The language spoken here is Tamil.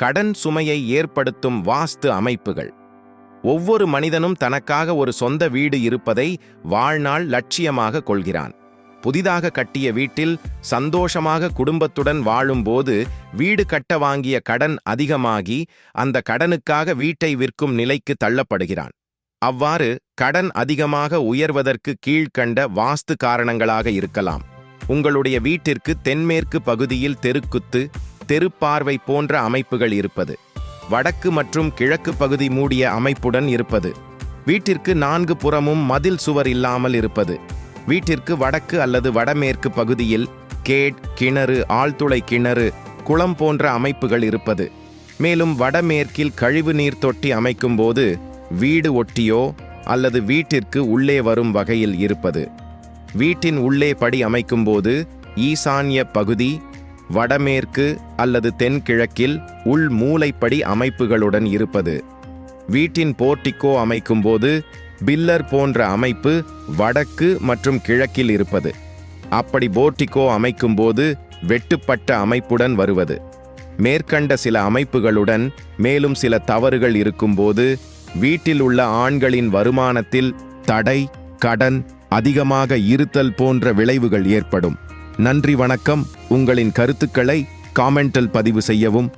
கடன் சுமையை ஏற்படுத்தும் வாஸ்து அமைப்புகள். ஒவ்வொரு மனிதனும் தனக்காக ஒரு சொந்த வீடு இருப்பதை வாழ்நாள் லட்சியமாக கொள்கிறான். புதிதாக கட்டிய வீட்டில் சந்தோஷமாக குடும்பத்துடன் வாழும்போது வீடு கட்ட வாங்கிய கடன் அதிகமாகி அந்த கடனுக்காக வீட்டை விற்கும் நிலைக்கு தள்ளப்படுகிறான். அவ்வாறு கடன் அதிகமாக உயர்வதற்கு கீழ்கண்ட வாஸ்து காரணங்களாக இருக்கலாம். உங்களுடைய வீட்டிற்கு தென்மேற்கு பகுதியில் தெருக்குத்து தெருப்பார்வை போன்ற அமைப்புகள் இருப்பது. வடக்கு மற்றும் கிழக்கு பகுதி மூடிய அமைப்புடன் இருப்பது. வீட்டிற்கு நான்கு புறமும் மதில் சுவர் இல்லாமல் இருப்பது. வீட்டிற்கு வடக்கு அல்லது வடமேற்கு பகுதியில் கேட் கிணறு ஆழ்துளை கிணறு குளம் போன்ற அமைப்புகள் இருப்பது. மேலும் வடமேற்கில் கழிவு நீர் தொட்டி அமைக்கும்போது வீடு ஒட்டியோ அல்லது வீட்டிற்கு உள்ளே வரும் வகையில் இருப்பது. வீட்டின் உள்ளே படி அமைக்கும்போது ஈசான்ய பகுதி வடமேற்கு அல்லது தென்கிழக்கில் உள் மூளைப்படி அமைப்புகளுடன் இருப்பது. வீட்டின் போர்டிகோ அமைக்கும்போது பில்லர் போன்ற அமைப்பு வடக்கு மற்றும் கிழக்கில் இருப்பது. அப்படி போர்டிகோ அமைக்கும்போது வெட்டுப்பட்ட அமைப்புடன் வருவது. மேற்கண்ட சில அமைப்புகளுடன் மேலும் சில தவறுகள் இருக்கும்போது வீட்டில் உள்ள ஆண்களின் வருமானத்தில் தடை கடன் அதிகமாக இருத்தல் போன்ற விளைவுகள் ஏற்படும். நன்றி வணக்கம். உங்களின் கருத்துக்களை காமெண்டில் பதிவு செய்யவும்